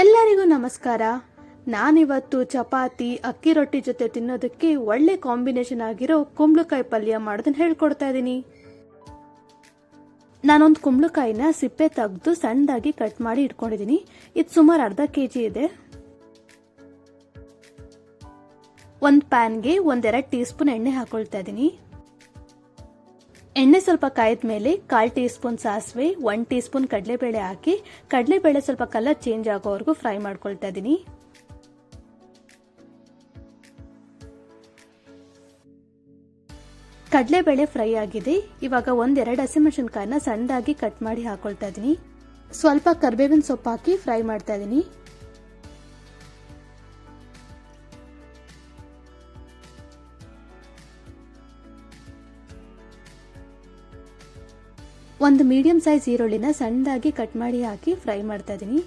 ಎಲ್ಲರಿಗೂ ನಮಸ್ಕಾರ. ನಾನಿವತ್ತು ಚಪಾತಿ, ಅಕ್ಕಿ ರೊಟ್ಟಿ ಜೊತೆ ತಿನ್ನೋದಕ್ಕೆ ಒಳ್ಳೆ ಕಾಂಬಿನೇಷನ್ ಆಗಿರೋ ಕುಂಬಳಕಾಯಿ ಪಲ್ಯ ಮಾಡೋದನ್ನ ಹೇಳ್ಕೊಡ್ತಾ ಇದ್ದೀನಿ ನಾನೊಂದು ಕುಂಬಳಕಾಯಿನ ಸಿಪ್ಪೆ ತೆಗೆದು ಸಣ್ಣದಾಗಿ ಕಟ್ ಮಾಡಿ ಇಟ್ಕೊಂಡಿದ್ದೀನಿ ಇದು ಸುಮಾರು ಅರ್ಧ ಕೆ ಜಿ ಇದೆ. ಒಂದು ಪ್ಯಾನ್ಗೆ ಒಂದೆರಡು ಟೀ ಸ್ಪೂನ್ ಎಣ್ಣೆ ಹಾಕೊಳ್ತಾ ಇದ್ದೀನಿ ಎಣ್ಣೆ ಸ್ವಲ್ಪ ಕಾಯ್ದ ಮೇಲೆ ಕಾಲು ಟೀ ಸ್ಪೂನ್ ಸಾಸಿವೆ ಒನ್ ಟೀ ಸ್ಪೂನ್ ಕಡಲೆಬೇಳೆ ಹಾಕಿ, ಕಡಲೆಬೇಳೆ ಸ್ವಲ್ಪ ಕಲರ್ ಚೇಂಜ್ ಆಗೋವರೆಗೂ ಫ್ರೈ ಮಾಡ್ಕೊಳ್ತಾ ಇದ್ದೀನಿ ಕಡಲೆಬೇಳೆ ಫ್ರೈ ಆಗಿದೆ. ಇವಾಗ ಒಂದೆರಡು ಹಸಿಮೆಣಸಿನ್ಕಾಯನ್ನ ಸಣ್ಣದಾಗಿ ಕಟ್ ಮಾಡಿ ಹಾಕೊಳ್ತಾ ಇದ್ದೀನಿ ಸ್ವಲ್ಪ ಕರ್ಬೇವಿನ ಸೊಪ್ಪು ಹಾಕಿ ಫ್ರೈ ಮಾಡ್ತಾ ಇದ್ದೀನಿ ಒಂದು ಮೀಡಿಯಂ ಸೈಜ್ ಈರುಳ್ಳಿನ ಸಣ್ಣದಾಗಿ ಕಟ್ ಮಾಡಿ ಹಾಕಿ ಫ್ರೈ ಮಾಡ್ತಾ ಇದ್ದೀನಿ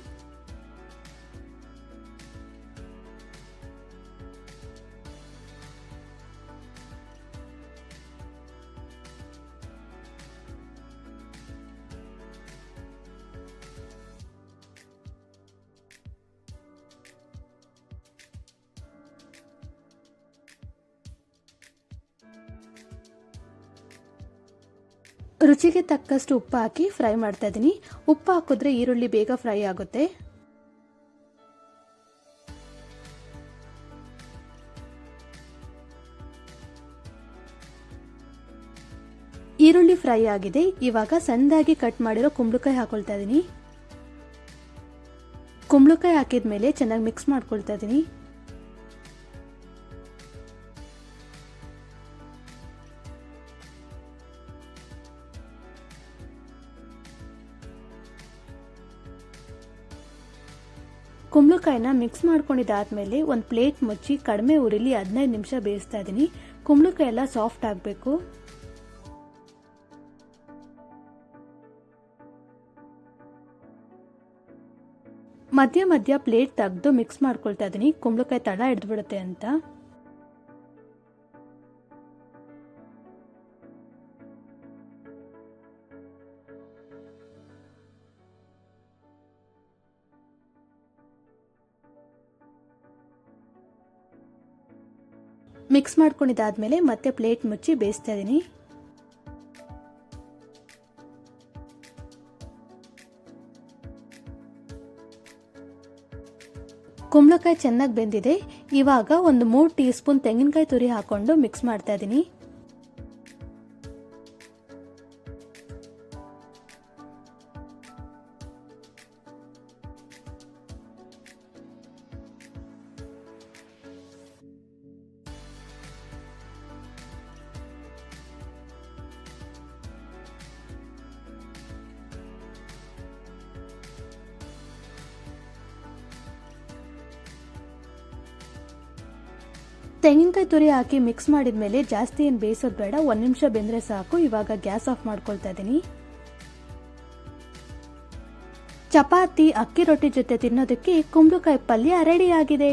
ರುಚಿಗೆ ತಕ್ಕಷ್ಟು ಉಪ್ಪು ಹಾಕಿ ಫ್ರೈ ಮಾಡ್ತಾ ಇದ್ದೀನಿ ಉಪ್ಪು ಹಾಕಿದ್ರೆ ಈರುಳ್ಳಿ ಬೇಗ ಫ್ರೈ ಆಗುತ್ತೆ. ಈರುಳ್ಳಿ ಫ್ರೈ ಆಗಿದೆ. ಇವಾಗ ಸಣ್ಣದಾಗಿ ಕಟ್ ಮಾಡಿರೋ ಕುಂಬಳಕಾಯಿ ಹಾಕೊಳ್ತಾ ಇದ್ದೀನಿ ಕುಂಬಳಕಾಯಿ ಹಾಕಿದ ಮೇಲೆ ಚೆನ್ನಾಗಿ ಮಿಕ್ಸ್ ಮಾಡ್ಕೊಳ್ತಾ ಇದ್ದೀನಿ ಕುಂಬಳಕಾಯಿನ ಮಿಕ್ಸ್ ಮಾಡ್ಕೊಂಡಿದ್ದಾದ್ಮೇಲೆ ಒಂದು ಪ್ಲೇಟ್ ಮುಚ್ಚಿ ಕಡಿಮೆ ಉರಿಲಿ ಹದಿನೈದು ನಿಮಿಷ ಬೇಯಿಸ್ತಾ ಇದ್ದೀನಿ. ಕುಂಬಳಕಾಯಿ ಎಲ್ಲ ಸಾಫ್ಟ್ ಆಗಬೇಕು. ಮಧ್ಯ ಮಧ್ಯ ಪ್ಲೇಟ್ ತೆಗೆದು ಮಿಕ್ಸ್ ಮಾಡ್ಕೊಳ್ತಾ ಇದ್ದೀನಿ. ಕುಂಬಳಕಾಯಿ ತಳ ಹಿಡಿದ್ಬಿಡುತ್ತೆ ಅಂತ. ಮಿಕ್ಸ್ ಮಾಡ್ಕೊಂಡಿದ್ದಾದ್ಮೇಲೆ ಮತ್ತೆ ಪ್ಲೇಟ್ ಮುಚ್ಚಿ ಬೇಯಿಸ್ತಾ ಇದ್ದೀನಿ. ಕುಂಬಳಕಾಯಿ ಚೆನ್ನಾಗಿ ಬೆಂದಿದೆ. ಇವಾಗ ಒಂದು ಮೂರು ಟೀ ಸ್ಪೂನ್ ತೆಂಗಿನಕಾಯಿ ತುರಿ ಹಾಕೊಂಡು ಮಿಕ್ಸ್ ಮಾಡ್ತಾ ಇದ್ದೀನಿ. ತೆಂಗಿನಕಾಯಿ ತುರಿ ಹಾಕಿ ಮಿಕ್ಸ್ ಮಾಡಿದ್ಮೇಲೆ ಜಾಸ್ತಿ ಏನು ಬೇಯಿಸೋದು ಬೇಡ, ಒಂದು ನಿಮಿಷ ಬೆಂದರೆ ಸಾಕು. ಇವಾಗ ಗ್ಯಾಸ್ ಆಫ್ ಮಾಡ್ಕೊಳ್ತಾ ಇದ್ದೀನಿ ಚಪಾತಿ, ಅಕ್ಕಿ ರೊಟ್ಟಿ ಜೊತೆ ತಿನ್ನೋದಕ್ಕೆ ಕುಂಬಳಕಾಯಿ ಪಲ್ಯ ರೆಡಿ ಆಗಿದೆ.